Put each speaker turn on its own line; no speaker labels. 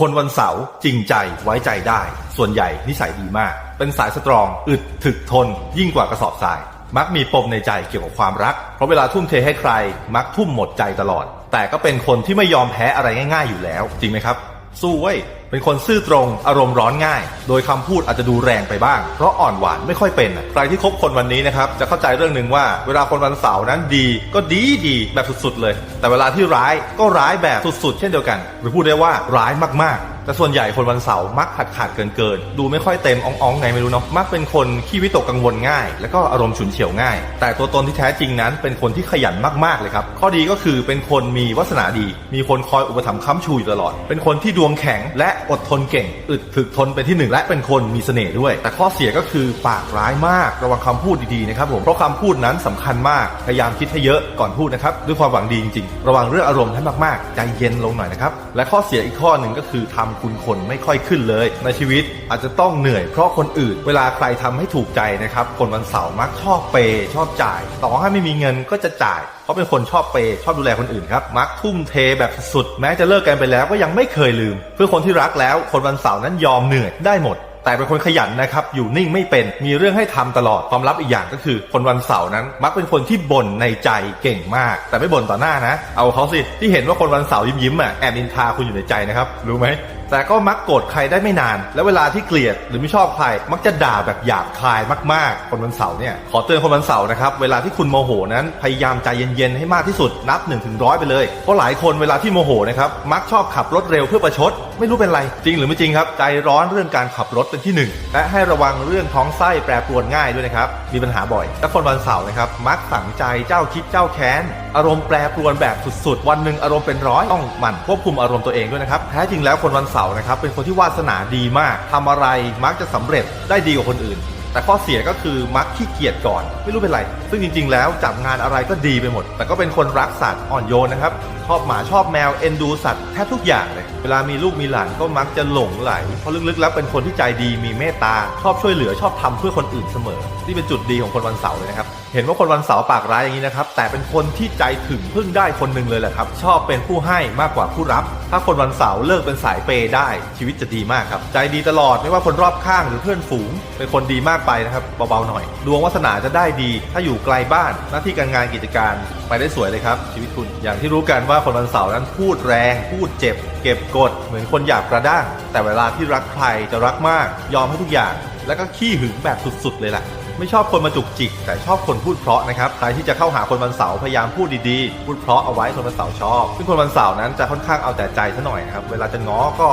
คนวันเสาร์จริงใจไว้ใจได้ ส่วนใหญ่นิสัยดีมาก เป็นสายสตรอง อึดถึกทน ยิ่งกว่ากระสอบทราย มักมีปมในใจเกี่ยวกับความรัก เพราะเวลาทุ่มเทให้ใคร มักทุ่มหมดใจตลอด แต่ก็เป็นคนที่ไม่ยอมแพ้อะไรง่าย ๆ อยู่แล้ว จริงไหมครับ สู้เว้ยเป็นคนซื่อตรงอารมณ์ร้อนง่าย โดยคำพูดอาจจะดูแรงไปบ้าง เพราะอ่อนหวานไม่ค่อยเป็นอะใครที่คบคนวันนี้นะครับจะเข้าใจเรื่องหนึ่งว่า เวลาคนวันเสาร์นั้นดี ก็ดีดีแบบสุดๆเลย แต่เวลาที่ร้ายก็ร้ายแบบสุดๆ เช่นเดียวกัน หรือพูดได้ว่าร้ายมากๆแต่ส่วนใหญ่คนวันเสาร์มักขาดขาดเกินเกินๆดูไม่ค่อยเต็มอ่องๆไงไม่รู้เนาะมักเป็นคนขี้วิตกกังวลง่าย แล้วก็อารมณ์ฉุนเฉียวง่าย แต่ตัวตนที่แท้จริงนั้นเป็นคนที่ขยันมากๆเลยครับ ข้อดีก็คือเป็นคนมีวาสนาดี มีคนคอยอุปถัมภ์ค้ำชูอยู่ตลอด เป็นคนที่ดวงแข็งและอดทนเก่ง อึดถึกทนเป็นที่หนึ่งและเป็นคนมีเสน่ห์ด้วย แต่ข้อเสียก็คือปากร้ายมากระวังคำพูดดีๆนะครับผมเพราะคำพูดนั้นสำคัญมากพยายามคิดให้เยอะก่อนพูดนะครับด้วยความหวังดีจริงๆ ระวังเรื่องอารมณ์ให้มากๆ ใจเย็นลงหน่อยนะครับและข้อเสียอีกข้อหนึ่งก็คือทำคุณคนไม่ค่อยขึ้นเลย ในชีวิตอาจจะต้องเหนื่อย เพราะคนอื่นเวลาใครทำให้ถูกใจนะครับคนวันเสาร์มักชอบเปย์ชอบจ่าย ต่อให้ไม่มีเงินก็จะจ่ายเพราเป็นคนชอบเปย์ชอบดูแลคนอื่นครับมักทุ่มเทแบบสุดแม้จะเลิกกันไปแล้วก็ยังไม่เคยลืม เพื่อคนที่รักแล้วคนวันเสาร์นั้นยอมเหนื่อยได้หมดแต่เป็นคนขยันนะครับ อยู่นิ่งไม่เป็น มีเรื่องให้ทำตลอด ความลับอีกอย่างก็คือ คนวันเสาร์นั้น มักเป็นคนที่บ่นในใจเก่งมาก แต่ไม่บ่นต่อหน้านะ เอาเขาสิ ที่เห็นว่าคนวันเสาร์ยิ้มยิ้มๆอะ แอบนินทาคุณอยู่ในใจนะครับ รู้ไหมแต่ก็มักโกรธใครได้ไม่นาน และเวลาที่เกลียดหรือไม่ชอบใคร มักจะด่าแบบหยาบคายมากๆ คนวันเสาร์เนี่ย ขอเตือนคนวันเสาร์นะครับ เวลาที่คุณโมโหนั้นพยายามใจเย็นๆ ให้มากที่สุดนับ1นถึงร้อยไปเลย เพราะหลายคนเวลาที่โมโหนะครับ มักชอบขับรถเร็วเพื่อประชด ไม่รู้เป็นไร จริงหรือไม่จริงครับ ใจร้อนเรื่องการขับรถเป็นที่หนึ่งและให้ระวังเรื่องท้องไส้แปรปรวนง่ายด้วยนะครับ มีปัญหาบ่อย และคนวันเสาร์นะครับ มักฝังใจเจ้าคิดเจ้าแค้น อารมณ์แปรปรวนแบบสุดๆ วันหนึ่งอารมณ์เป็นร้อยต้องหมั่นควบคุมอารมณ์ตัวเองด้วยนะครับ แท้จริงแล้วคนวันเสาร์นะครับเป็นคนที่วาสนาดีมากทำอะไรมักจะสำเร็จได้ดีกว่าคนอื่น แต่ข้อเสียก็คือมักขี้เกียจก่อน ไม่รู้เป็นไร ซึ่งจริง ๆ แล้วจับงานอะไรก็ดีไปหมด แต่ก็เป็นคนรักสัตว์อ่อนโยนนะครับ ชอบหมาชอบแมวเอ็นดูสัตว์แทบทุกอย่างเลย เวลามีลูกมีหลานก็มักจะหลงไหล เพราะลึกๆแล้วเป็นคนที่ใจดีมีเมตตา ชอบช่วยเหลือชอบทำเพื่อคนอื่นเสมอ นี่เป็นจุดดีของคนวันเสาร์เลยนะครับเห็นว่าคนวันเสาร์ปากร้ายอย่างนี้นะครับ แต่เป็นคนที่ใจถึงพึ่งได้คนหนึ่งเลยแหละครับ ชอบเป็นผู้ให้มากกว่าผู้รับ ถ้าคนวันเสาร์เลิกเป็นสายเปย์ได้ ชีวิตจะดีมากครับ ใจดีตลอดไม่ว่าคนรอบข้างหรือเพื่อนฝูง เป็นคนดีมากไปนะครับเบาๆหน่อย ดวงวาสนาจะได้ดี ถ้าอยู่ไกลบ้านหน้าที่การงานกิจการไปได้สวยเลยครับ ชีวิตคุณอย่างที่รู้กันว่าคนวันเสาร์นั้นพูดแรง พูดเจ็บ เก็บกด เหมือนคนหยาบกระด้าง แต่เวลาที่รักใครจะรักมาก ยอมให้ทุกอย่าง แล้วก็ขี้หึงแบบสุดๆ เลยแหละไม่ชอบคนมาจุกจิก แต่ชอบคนพูดเพราะนะครับใครที่จะเข้าหาคนวันเสาร์พยายามพูดดีๆ พูดเพราะเอาไว้คนวันเสาร์ชอบ ซึ่งคนวันเสาร์นั้นจะค่อนข้างเอาแต่ใจซะหน่อยนะครับเวลาจะง้อก็